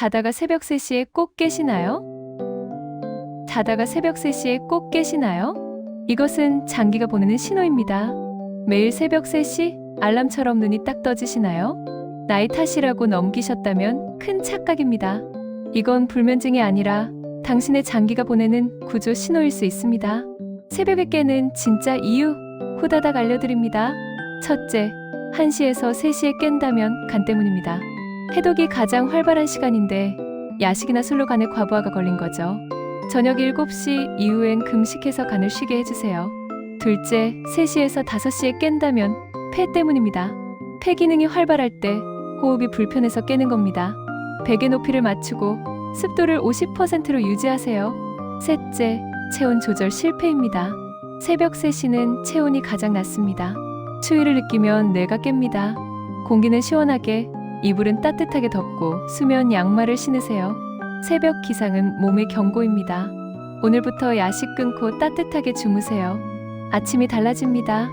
자다가 새벽 3시에 꼭 깨시나요? 자다가 새벽 3시에 꼭 깨시나요? 이것은 장기가 보내는 신호입니다. 매일 새벽 3시 알람처럼 눈이 딱 떠지시나요? 나이 탓이라고 넘기셨다면 큰 착각입니다. 이건 불면증이 아니라 당신의 장기가 보내는 구조 신호일 수 있습니다. 새벽에 깨는 진짜 이유 후다닥 알려드립니다. 첫째, 1시에서 3시에 깬다면 간 때문입니다. 해독이 가장 활발한 시간인데 야식이나 술로 간에 과부하가 걸린 거죠. 저녁 7시 이후엔 금식해서 간을 쉬게 해주세요. 둘째, 3시에서 5시에 깬다면 폐 때문입니다. 폐 기능이 활발할 때 호흡이 불편해서 깨는 겁니다. 베개 높이를 맞추고 습도를 50%로 유지하세요. 셋째, 체온 조절 실패입니다. 새벽 3시는 체온이 가장 낮습니다. 추위를 느끼면 뇌가 깹니다. 공기는 시원하게, 이불은 따뜻하게 덮고 수면 양말을 신으세요. 새벽 기상은 몸의 경고입니다. 오늘부터 야식 끊고 따뜻하게 주무세요. 아침이 달라집니다.